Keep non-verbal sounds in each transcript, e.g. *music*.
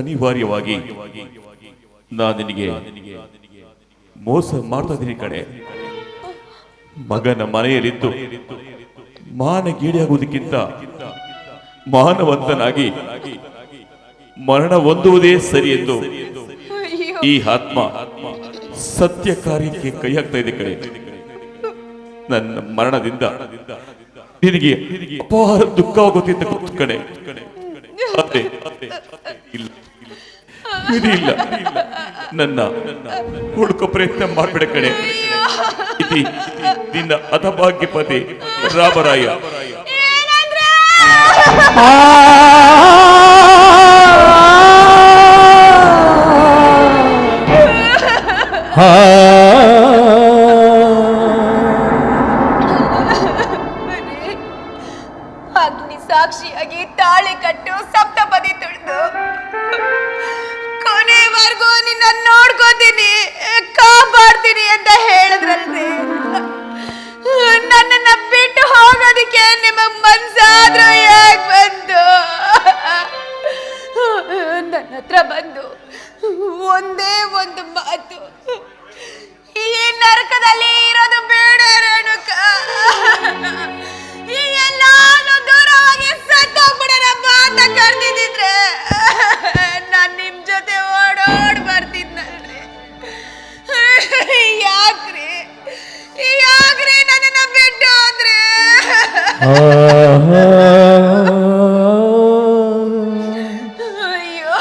ಅನಿವಾರ್ಯವಾಗಿ ನಾನು ನಿನಗೆ ಮೋಸ ಮಾಡ್ತಾ ಇದ್ದೀನಿ ಕಡೆ ಮಗನ ಮನೆಯಲ್ಲಿದ್ದು ಮಾನಗೀಡಾಗುವುದಕ್ಕಿಂತ ಮಾನವಂತನಾಗಿ ಮರಣ ಹೊಂದುವುದೇ ಸರಿ ಎಂದು ಈ ಆತ್ಮ ಸತ್ಯ ಕಾರ್ಯಕ್ಕೆ ಕೈ ಹಾಕ್ತಾ ಇದೆ ಕಡೆ ನನ್ನ ಮರಣದಿಂದ ನಿನಗೆ ಅಪಾರ ದುಃಖವಾಗುತ್ತಿದ್ದ ಗೊತ್ತು ಕಡೆ ಅದೇ ಇಲ್ಲ ವಿಧಿ ಇಲ್ಲ ನನ್ನ ಹುಡುಕೋ ಪ್ರಯತ್ನ ಮಾಡ್ಬೇಡ ಕಡೆ ನಿನ್ನ ಅಧಭಾಗ್ಯ ಪತಿ ರಾಮರಾಯ ಸಾಕ್ಷಿಯಾಗಿ ತಾಳಿ ಕಟ್ಟು ಸಪ್ತಪದಿ ತುಳಿದು. ಕೊನೆವರೆಗೂ ನಿನ್ನ ನೋಡ್ಕೋತೀನಿ ಕಾಪಾಡ್ತೀನಿ ಅಂತ ಹೇಳಿದ್ರಲ್ರಿ. ಅಯ್ಯೋ,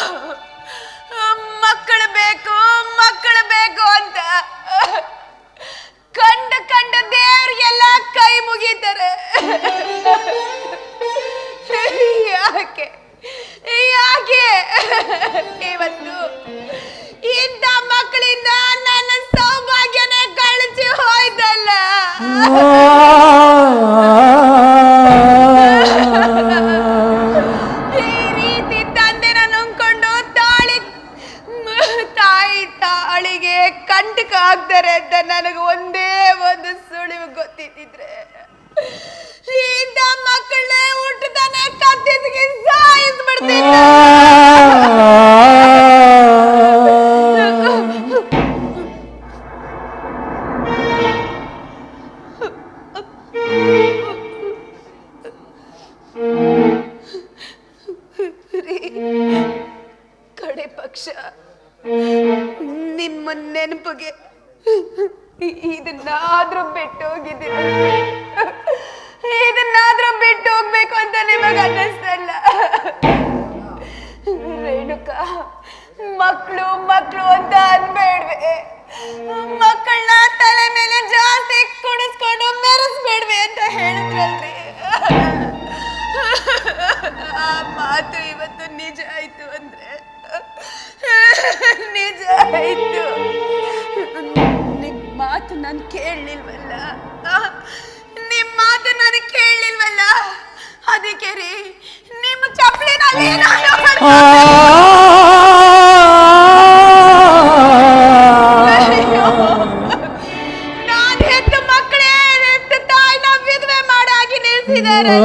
ಮಕ್ಕಳು ಬೇಕು ಮಕ್ಕಳು ಬೇಕು ಅಂತ. ಕಂಡ ಕಂಡ ದೇವ್ರಿಗೆಲ್ಲ ಕೈ ಮುಗಿತಾರೆ. ಯಾಕೆ? ಯಾಕೆ? ಇವತ್ತು ಇಂಥ ಮಕ್ಕಳಿಂದ ನನ್ನ ಸೌಭಾಗ್ಯನೇ ಕಳಚಿ ಹೋಯ್ತಲ್ಲ. ಸುಳಿವು ಗೊತ್ತಿದ್ದಿದ್ರೆ. ಇಂಥ ಮಕ್ಕಳನ್ನೇ ಹುಟ್ಟುತ್ತಾನೆ ಕತ್ತಿಸಿಗೆ ಸಾಯಿಸ್ಬಿಡ್ತೀನಿ ಕಡೆ ಪಕ್ಷ ನಿಮ್ಮ ನೆನಪಿಗೆ ಇದನ್ನಾದ್ರೂ ಬಿಟ್ಟು ಹೋಗಿದ್ದೀರ ಇದನ್ನಾದ್ರೂ ಬಿಟ್ಟು ಹೋಗ್ಬೇಕು ಅಂತ ನಿಮಗೆ ಅನ್ನಿಸ್ತಲ್ಲ ರೇಣುಕ ಮಕ್ಕಳು ಮಕ್ಕಳು ಅಂತ ಅನ್ಬೇಡ್ವೆ. ಮಕ್ಕಳನ್ನ ತಲೆ ಮೇಲೆ ಜಾಸ್ತಿ ಕುಣಿಸ್ಕೊಂಡು ಮೆರೆಸ್ಬೇಡ್ವೆ ಅಂತ ಹೇಳಿದ್ರಲ್ರಿ. ಆ ಮಾತು ಇವತ್ತು ನಿಜ ಆಯ್ತು ಅಂದ್ರೆ, ನಿಜ ಆಯ್ತು. ಮಾತು ನಾನು ಕೇಳಲಿಲ್ವಲ್ಲ? ನಿಮ್ಮ ಮಾತು ನಾನು ಕೇಳಲಿಲ್ವಲ್ಲ? ಅದಕ್ಕೆ ರೀ ನಿಮ್ಮ ಚಪ್ಪಲಿ ನಾನು ಹೆತ್ತ ಮಕ್ಕಳೇ ಹೆತ್ತ ತಾಯಿನ ವಿಧವೆ ಮಾಡಾಗಿ ನಿಲ್ಸಿದ್ದಾರೆ.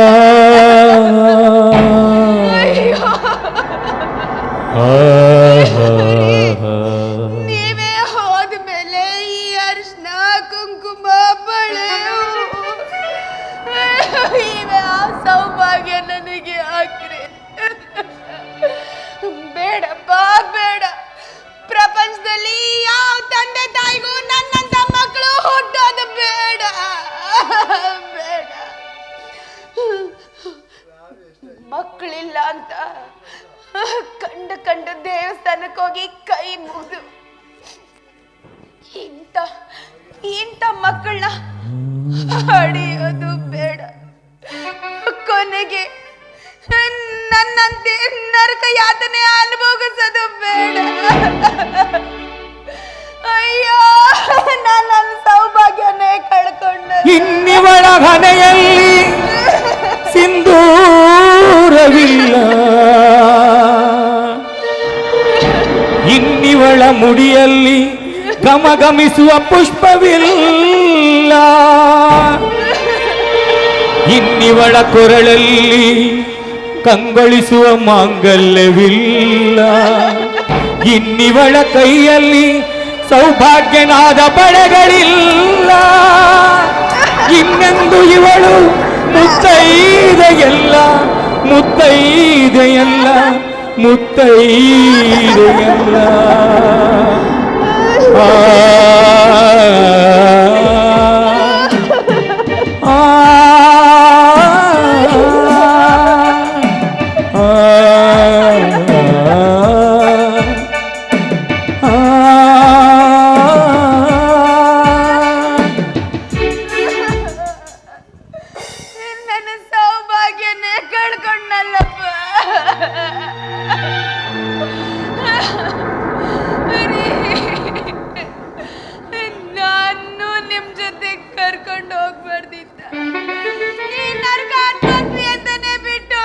ಇವೆ ಆ ಸೌಭಾಗ್ಯ ನನಗೆ ಹಾಕ್ರಿ ಬೇಡಪ್ಪ, ಬೇಡ. ಪ್ರಪಂಚದಲ್ಲಿ ಯಾವ ತಂದೆ ತಾಯಿಗೂ ನನ್ನಂತ ಮಕ್ಕಳು ಹುಟ್ಟೋದು ಬೇಡ. ಬೇಡ. ಮಕ್ಕಳಿಲ್ಲ ಅಂತ ಕಂಡ ಕಂಡ ದೇವಸ್ಥಾನಕ್ಕೆ ಹೋಗಿ ಕೈ ಮುಗಿದು ಇಂಥ ಇಂಥ ಮಕ್ಕಳನ್ನ ಅಡಿಯೋದು ಬೇಡ. ಯಾತನೆ ಅನುಭವಿಸೋದು ಬೇಡ. ಅಯ್ಯೋ, ನಾನು ನನ್ನ ಸೌಭಾಗ್ಯನೇ ಕಳ್ಕೊಂಡ ಇನ್ನಿವಳ ಹಣೆಯಲ್ಲಿ ಸಿಂಧೂರವಿಲ್ಲ. ಮುಡಿಯಲ್ಲಿ ಗಮಗಮಿಸುವ ಪುಷ್ಪವಿಲ್ಲ. ಇನ್ನಿವಳ ಕೊರಳಲ್ಲಿ ಕಂಗೊಳಿಸುವ ಮಾಂಗಲ್ಯವಿಲ್ಲ. ಇನ್ನಿವಳ ಕೈಯಲ್ಲಿ ಸೌಭಾಗ್ಯನಾದ ಬಳೆಗಳಿಲ್ಲ ಇನ್ನೆಂದು ಇವಳು ಮುತ್ತೈದೆಯಲ್ಲ ಮುತ್ತೈದೆಯಲ್ಲ ಮುತ್ತೈದೆಯಲ್ಲ. ಆ. ಕರ್ಕೊಂಡು ಹೋಗ್ಬಾರ್ದಿತ್ತ ಈ ಆತ್ಮಹತ್ಯೆ ಅಂತಾನೆ ಬಿಟ್ಟು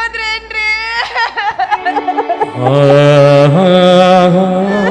*laughs*